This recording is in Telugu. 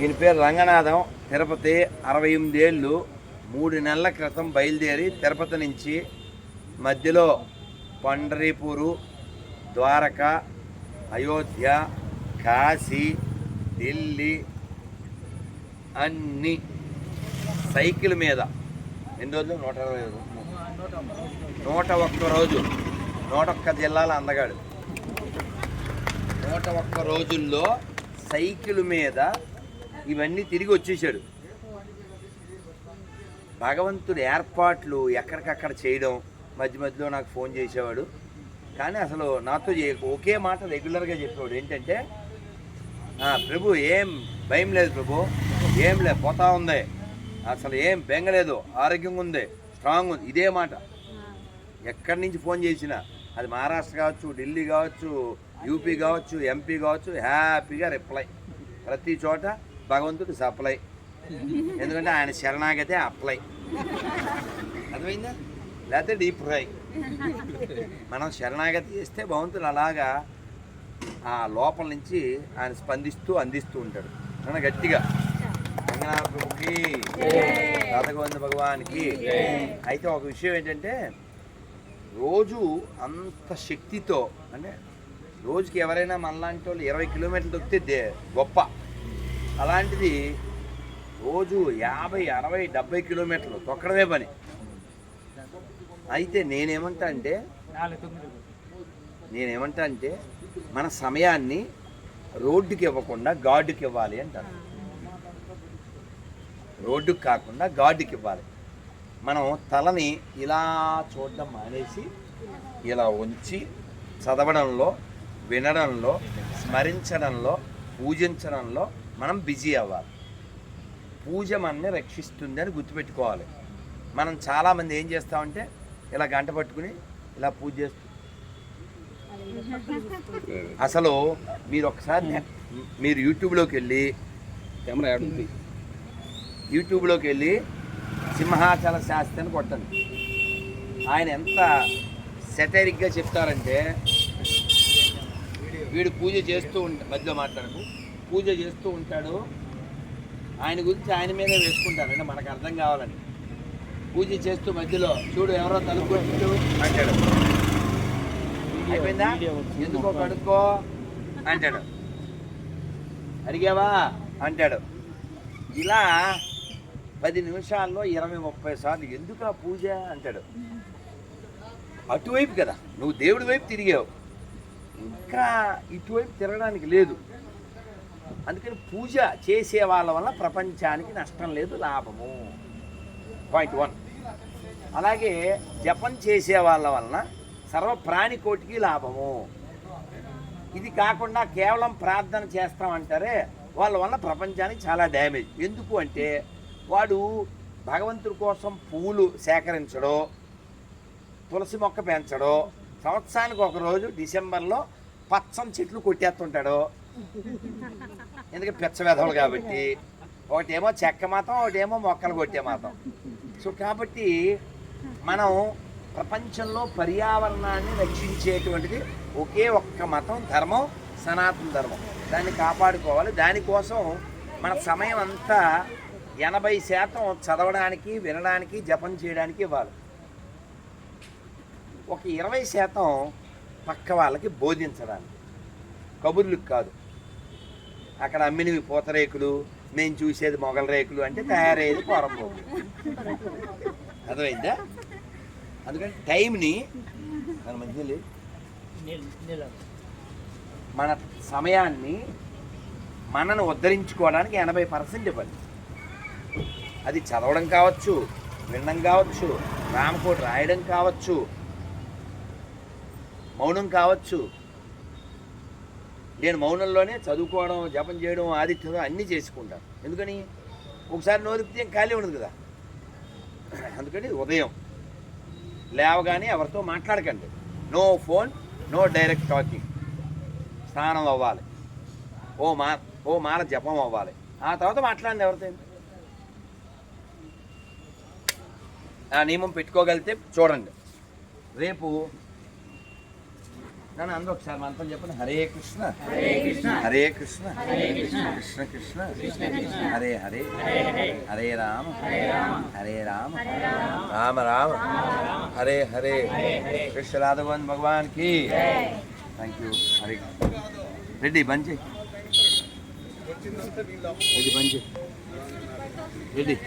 ఈయన పేరు రంగనాథం. తిరుపతి అరవై ఎనిమిదేళ్ళు మూడు నెలల క్రితం బయలుదేరి తిరుపతి నుంచి మధ్యలో పండరీపూరు ద్వారక అయోధ్య కాశీ ఢిల్లీ అన్ని సైకిల్ మీద. ఎన్ని రోజులు? నూట ఇరవై. నూట ఒక్క రోజు. నూట ఒక్క జిల్లాల అందగాడు. నూట ఒక్క రోజుల్లో సైకిల్ మీద ఇవన్నీ తిరిగి వచ్చేసాడు భగవంతుడి ఏర్పాట్లు ఎక్కడికక్కడ చేయడం మధ్య మధ్యలో నాకు ఫోన్ చేసేవాడు. కానీ అసలు నాతో ఒకే మాట రెగ్యులర్గా చెప్పేవాడు. ఏంటంటే "ఆ, ప్రభు ఏం భయం లేదు ప్రభు. ఏం లేదు పోతా ఉంది. అసలు ఏం బెంగలేదు ఆరోగ్యంగా ఉంది. స్ట్రాంగ్ ఉంది. ఇదే మాట. ఎక్కడి నుంచి ఫోన్ చేసినా అది మహారాష్ట్ర కావచ్చు ఢిల్లీ కావచ్చు యూపీ కావచ్చు ఎంపీ కావచ్చు హ్యాపీగా రిప్లై ప్రతి చోట భగవంతుడు సప్లై ఎందుకంటే ఆయన శరణాగతే అప్లై అర్థమైందా? లేకపోతే డీప్ ఫ్రై మనం శరణాగతి చేస్తే భగవంతుడు అలాగా ఆ లోపల నుంచి ఆయన స్పందిస్తూ అందిస్తూ ఉంటాడు. మన గట్టిగా. రంగనాథ ప్రభుకి రాధగోవింద భగవానికి. అయితే ఒక విషయం ఏంటంటే రోజు అంత శక్తితో అంటే రోజుకి ఎవరైనా మనలాంటి వాళ్ళు ఇరవై కిలోమీటర్లు దొక్కితే గొప్ప. అలాంటిది రోజు యాభై అరవై డెబ్బై కిలోమీటర్లు తొక్కడమే పని. అయితే నేనేమంటా అంటే నేనేమంటా అంటే మన సమయాన్ని రోడ్డుకి ఇవ్వకుండా గార్డుకి ఇవ్వాలి అంటారు. రోడ్డుకి కాకుండా గార్డుకి ఇవ్వాలి. మనం తలని ఇలా చూడడం మానేసి ఇలా ఉంచి చదవడంలో వినడంలో స్మరించడంలో పూజించడంలో మనం బిజీ అవ్వాలి. పూజ మనని రక్షిస్తుంది అని గుర్తుపెట్టుకోవాలి. మనం చాలామంది ఏం చేస్తామంటే ఇలా గంట పట్టుకుని ఇలా పూజ చేస్తూ అసలు మీరు ఒకసారి నెట్- మీరు యూట్యూబ్లోకి వెళ్ళి కెమెరా ఉంది. యూట్యూబ్లోకి వెళ్ళి సింహాచల శాస్త్రి అని కొట్టండి. ఆయన ఎంత సెటరిక్గా చెప్తారంటే వీడు పూజ చేస్తూ ఉంటా మధ్యలో మాట్లాడకు. పూజ చేస్తూ ఉంటాడు ఆయన గురించి ఆయన మీదే వేసుకుంటారు. అంటే మనకు అర్థం కావాలని. పూజ చేస్తూ మధ్యలో చూడు ఎవరో తలుపు అంటాడు. అయిపోయిందా? ఎందుకో కడుక్కో? అంటాడు. అడిగావా? అంటాడు. ఇలా పది నిమిషాల్లో ఇరవై ముప్పై సార్లు ఎందుకు ఆ పూజ? అంటాడు. అటువైపు కదా. నువ్వు దేవుడి వైపు తిరిగావు. ఇంకా ఇటువైపు తిరగడానికి లేదు. అందుకని పూజ చేసే వాళ్ళ వల్ల ప్రపంచానికి నష్టం లేదు లాభము. పాయింట్ వన్ అలాగే జపం చేసే వాళ్ళ వలన సర్వ ప్రాణికోటికి లాభము. ఇది కాకుండా కేవలం ప్రార్థన చేస్తామంటారే వాళ్ళ వల్ల ప్రపంచానికి చాలా డ్యామేజ్ ఎందుకు అంటే వాడు భగవంతుడి కోసం పువ్వులు సేకరించడో తులసి మొక్క పెంచడో సంవత్సరానికి ఒక రోజు డిసెంబర్లో పచ్చని చెట్లు కొట్టేస్తుంటాడు. ఎందుకంటే పిచ్చ కాబట్టి. ఒకటేమో చెక్క మతం ఒకటేమో మొక్కలు కొట్టే మాతం సో కాబట్టి మనం ప్రపంచంలో పర్యావరణాన్ని రక్షించేటువంటిది ఒకే ఒక్క మతం ధర్మం సనాతన ధర్మం. దాన్ని కాపాడుకోవాలి. దానికోసం మన సమయం అంతా ఎనభై శాతం చదవడానికి వినడానికి జపం చేయడానికి ఇవ్వాలి. ఒక ఇరవై శాతం పక్క వాళ్ళకి బోధించడానికి. కబుర్లకు కాదు. అక్కడ అమ్మినవి పూతరేకులు నేను చూసేది మొగల రేకులు అంటే తయారయ్యేది పొరంపోకు అర్థమైందా? అందుకని టైంని దాని మధ్య లేదు. మన సమయాన్ని మనను ఉద్ధరించుకోవడానికి ఎనభై పర్సెంట్ ఇవ్వాలి అది చదవడం కావచ్చు వినడం కావచ్చు రామకోటి రాయడం కావచ్చు మౌనం కావచ్చు. నేను మౌనంలోనే చదువుకోవడం జపం చేయడం ఆదిత్యం అన్నీ చేసుకుంటాను. ఎందుకని? ఒకసారి నోదిపితే ఏం ఖాళీ ఉండదు కదా. అందుకని ఉదయం లేవగానే ఎవరితో మాట్లాడకండి. No phone no direct talking. స్నానం అవ్వాలి. ఓ మా ఓ మాల జపం అవ్వాలి. ఆ తర్వాత మాట్లాడండి ఎవరితో. ఆ నియమం పెట్టుకోగలిగితే చూడండి. రేపు నన్ను అందరూ ఒకసారి మంత్రం చెప్పండి హరే కృష్ణ హరే కృష్ణ కృష్ణ కృష్ణ హరే హరే హరే రామ హరే రామ రామ రామ హరే హరే కృష్ణ రాధవన్ భగవాన్ కి థ్యాంక్ యూ హరే రెడ్డి బంద్ చేయి రెడ్డి బంద్ చేయి రెడ్డి